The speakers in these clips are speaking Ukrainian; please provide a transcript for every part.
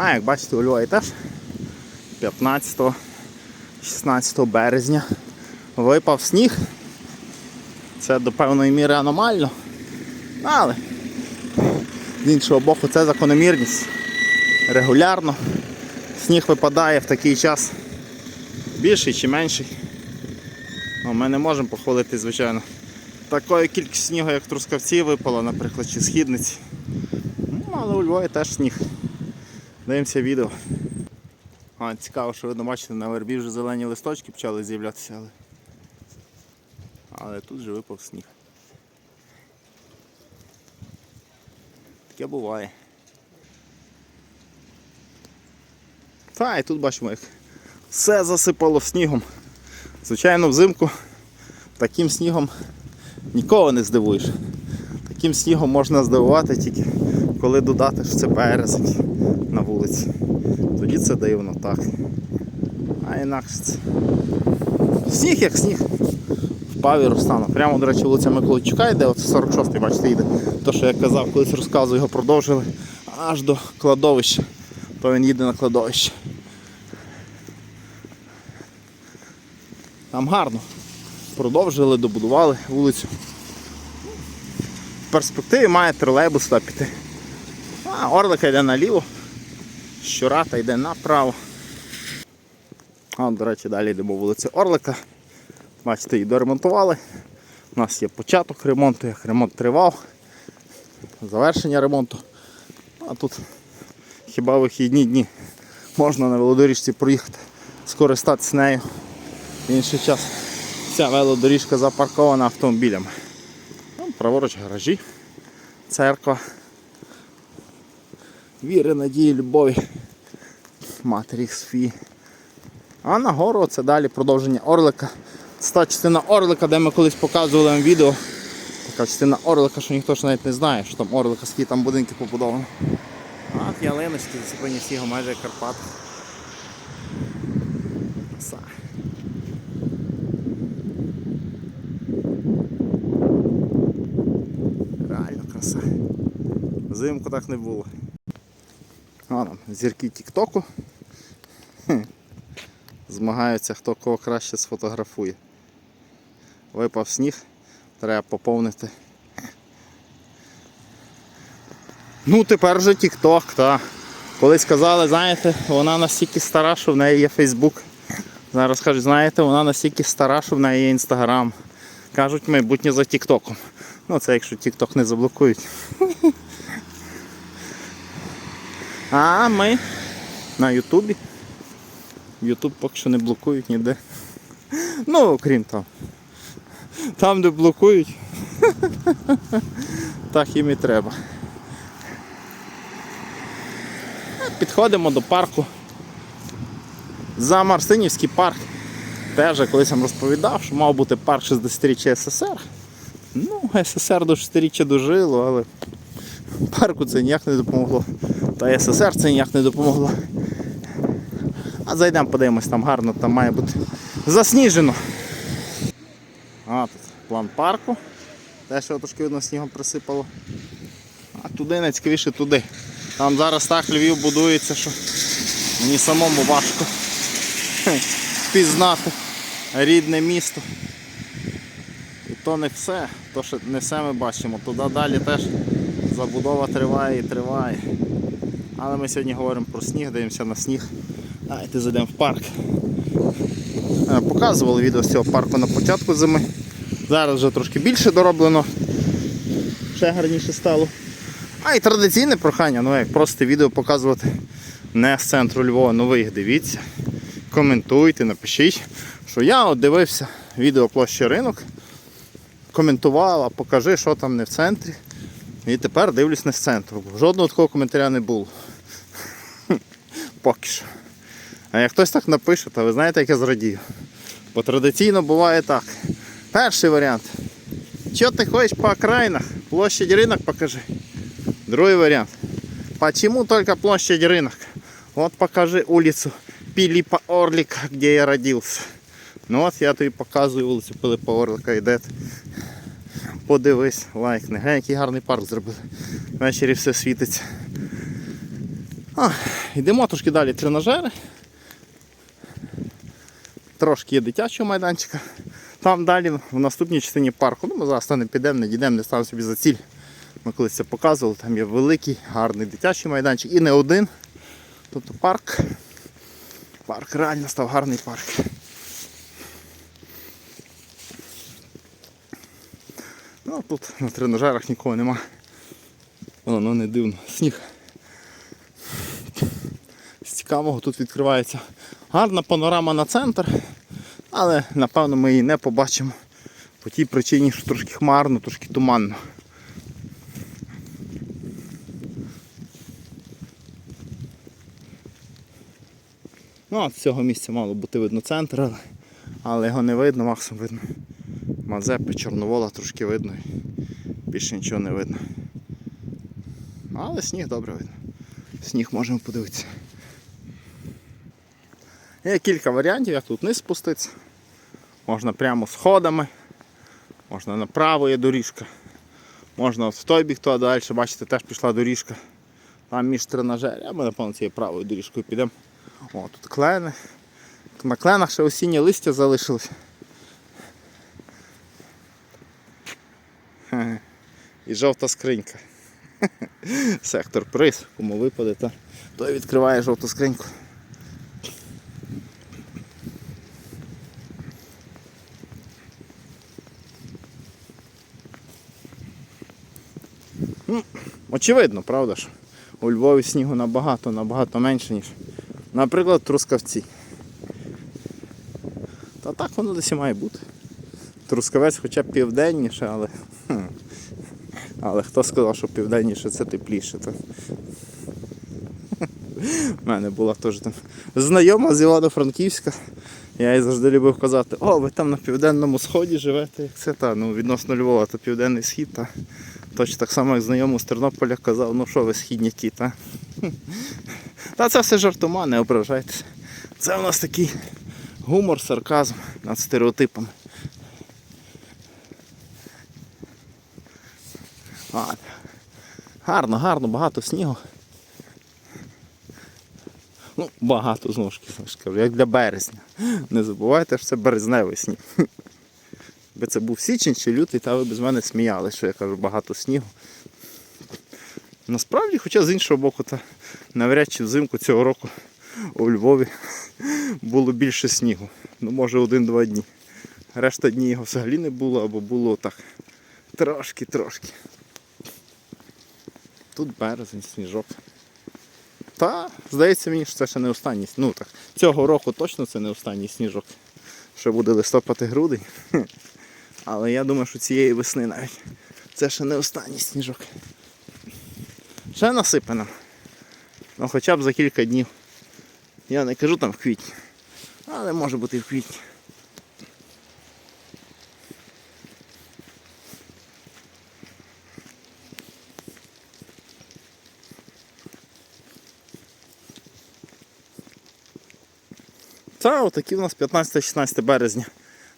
А як бачите, у Львові теж 15-16 березня випав сніг. Це до певної міри аномально. Але з іншого боку це закономірність. Регулярно сніг випадає в такий час більший чи менший. Ну, Ми не можемо похвалити, звичайно. Такою кількістю снігу, як Трускавці випало, наприклад, чи східниці. Ну, але у Львові теж сніг. Дивимося відео. А, цікаво, що видно, бачите, на вербі вже зелені листочки почали з'являтися, але... але тут же випав сніг. Таке буває. Та, і тут бачимо, як все засипало снігом. Звичайно, взимку таким снігом нікого не здивуєш. Таким снігом можна здивувати тільки коли додати, що це березень. Це дивно, так. А інакше це. Сніг як сніг. Впав і розтанув. Прямо, до речі, вулиця Миколайчука йде, от 46-й, бачите, йде. То, що я казав, колись розказую, його продовжили аж до кладовища. То він їде на кладовище. Там гарно. Продовжили, добудували вулицю. В перспективі має тролейбус туди піти. А Орлика йде наліво, Щурата йде направо. А, до речі, далі йдемо вулиця Орлика. Бачите, її доремонтували. У нас є початок ремонту, як ремонт тривав, завершення ремонту. А тут хіба вихідні дні можна на велодоріжці проїхати, скористатися нею. В інший час ця велодоріжка запаркована автомобілями. Там праворуч гаражі, церква. Віри, надії, любові. Матері Софії. А нагору це далі продовження Орлика. Це та частина Орлика, де ми колись показували вам відео. Така частина Орлика, що ніхто ж навіть не знає, що там Орлика, скільки там будинки побудовано. А от ялиночки засипані всі майже Карпат. Краса. Реально краса. Взимку так не було. А там зірки Тіктоку. Змагаються, хто кого краще сфотографує. Випав сніг, треба поповнити. Ну тепер вже Тікток, так. Колись казали, знаєте, вона настільки стара, що в неї є Фейсбук. Зараз кажуть, знаєте, вона настільки стара, що в неї є Інстаграм. Кажуть, майбутнє за Тіктоком. Ну це якщо Тікток не заблокують. А ми на Ютубі. Ютуб поки що не блокують ніде. Ну, окрім там. Там, де блокують. Так їм і треба. Підходимо до парку. За Марсинівський парк. Теж я колись вам розповідав, що мав бути парк 60-річчя СССР. Ну, СССР до 60-річчя дожило, але парку це ніяк не допомогло. Та СССР це ніяк не допомогло. А зайдемо, подивимось, там гарно, там має бути засніжено. А, тут план парку. Те, що трошки видно снігом присипало. А туди найцікавіше туди. Там зараз так Львів будується, що мені самому важко впізнати рідне місто. І то не все, то що не все ми бачимо. Туди далі теж забудова триває і триває. Але ми сьогодні говоримо про сніг, дивимося на сніг. Давайте зайдемо в парк. Е, Показували відео з цього парку на початку зими. Зараз вже трошки більше дороблено. Ще гарніше стало. А і традиційне прохання, ну як просто відео показувати не з центру Львова, ну ви їх дивіться, коментуйте, напишіть, що я от дивився відео площі ринок, коментував, а покажи, що там не в центрі. І тепер дивлюсь з центру. Жодного такого коментаря не було. Поки що. А як хтось так напише, то ви знаєте, як я зрадію. Бо традиційно буває так. Перший варіант. Чого ти ходиш по окраїнах? Площадь ринок покажи. Другой вариант. Почему только площадь рынок? Вот покажи улицу Пилипа Орлика, где я родился. Ну от я тобі показую вулицю Пилипа Орлика, йде. Подивись, лайкни. Глянь, який гарний парк зробили. Ввечері все світиться. А, Йдемо трошки далі тренажери. Трошки є дитячого майданчика. Там далі в наступній частині парку. Ну, ми зараз там не підемо, не дійдемо, не ставимо собі за ціль. Ми колись це показували, там є великий, гарний дитячий майданчик і не один. Тобто парк. Парк реально став гарний парк. Ну, тут на тренажерах нікого нема. Воно ну, не дивно. Сніг. З цікавого тут відкривається гарна панорама на центр, але напевно ми її не побачимо по тій причині, що трошки хмарно, трошки туманно. Ну, з цього місця мало бути видно центр, але, але його не видно, максимум видно. Мазепи, Чорновола трошки видно. Більше нічого не видно. Але сніг добре видно. Сніг можемо подивитися. Є кілька варіантів, як тут вниз спуститися. Можна прямо сходами, можна направо є доріжка. Можна от в той бік, то далі, бачите, теж пішла доріжка. Там між тренажерів, а ми напевно цією правою доріжкою підемо. О, тут клени. На кленах ще осіннє листя залишилось. І жовта скринька. Сектор приз, кому випаде, то той відкриває жовту скриньку. Ну, очевидно, правда ж? У Львові снігу набагато, набагато менше, ніж, наприклад, Трускавці. Та так воно десь і має бути. Трускавець хоча б південніше, але. Але хто сказав, що південніше це тепліше. То... У мене була теж там знайома з Івано-Франківська. Я їй завжди любив казати, о, ви там на південному сході живете, як це та, ну відносно Львова, то південний схід, та точно так само, як знайомий з Тернополя казав, ну що ви східняки, та. Та це все жартома, не ображайтеся. Це у нас такий гумор, сарказм над стереотипами. А, гарно, гарно, багато снігу. Ну, багато знову ж кажу, як для березня. Не забувайте, що це березневий сніг. Якби це був січень чи лютий, та ви без мене сміяли, що я кажу, багато снігу. Насправді, хоча з іншого боку, та навряд чи взимку цього року у Львові було більше снігу. Ну, може один-два дні. Решта дні його взагалі не було, або було так трошки-трошки. Тут березень, сніжок. Та, здається мені, що це ще не останній. Ну так, цього року точно це не останній сніжок. Ще буде листопад і грудень. Але я думаю, що цієї весни навіть це ще не останній сніжок. Ще насипано. Ну хоча б за кілька днів. Я не кажу там в квітні. Але може бути і в квітні. Та отакі у нас 15-16 березня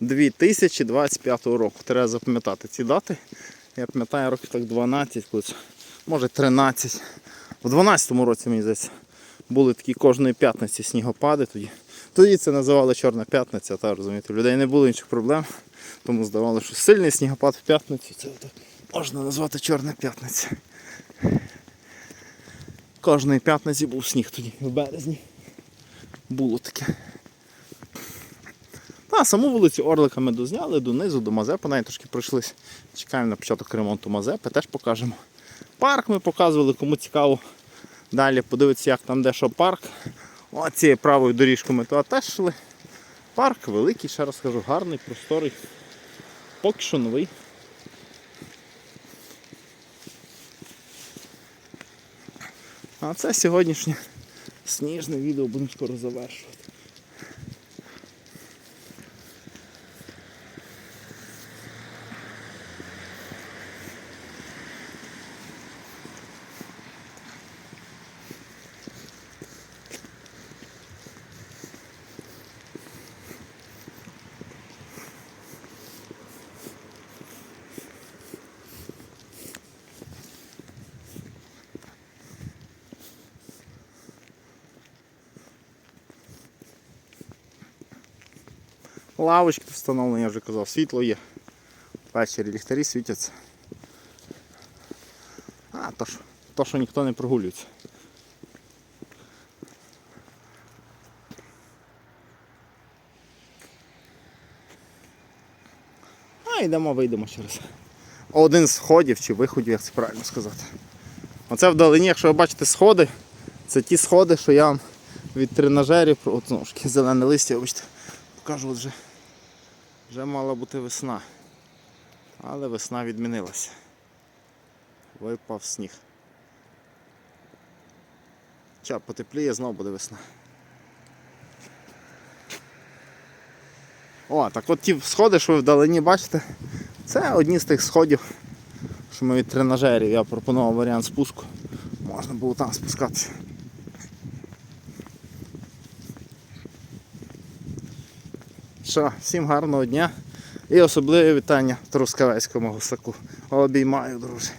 2025 року. Треба запам'ятати ці дати. Я пам'ятаю років так 12, колись, може 13. У 12-му році, мені здається, були такі кожної п'ятниці снігопади. Тоді Тоді це називали Чорна п'ятниця, та розумієте, у людей не було інших проблем, тому здавали, що сильний снігопад в п'ятницю це можна назвати Чорна п'ятниця. Кожної п'ятниці був сніг тоді в березні. Було таке. Та, саму вулицю Орлика ми дозняли донизу, до Мазепи навіть трошки пройшлись. Чекаємо на початок ремонту Мазепи, теж покажемо. Парк ми показували, кому цікаво. Далі подивитися, як там де що парк. О, цією правою доріжкою ми туди теж йшли. Парк великий, ще раз кажу, гарний, просторий. Поки що новий. А це сьогоднішнє сніжне відео будемо скоро завершувати. Лавочки встановлені, я вже казав, світло є. Ввечері ліхтарі світяться. А, то ж, то, що ніхто не прогулюється. А йдемо, вийдемо через один з сходів чи виходів, як це правильно сказати. Оце вдалині, якщо ви бачите сходи, це ті сходи, що я вам від тренажерів, от знову зелене листя, вибачте, покажу, от вже, вже мала бути весна. Але весна відмінилася. Випав сніг. Ча, потепліє, знову буде весна. О, так от ті сходи, що ви вдалині бачите, це одні з тих сходів, що ми від тренажерів. Я пропонував варіант спуску. Можна було там спускатися. Що, всім гарного дня і особливе вітання Трускавецькому гусаку. Обіймаю, друзі.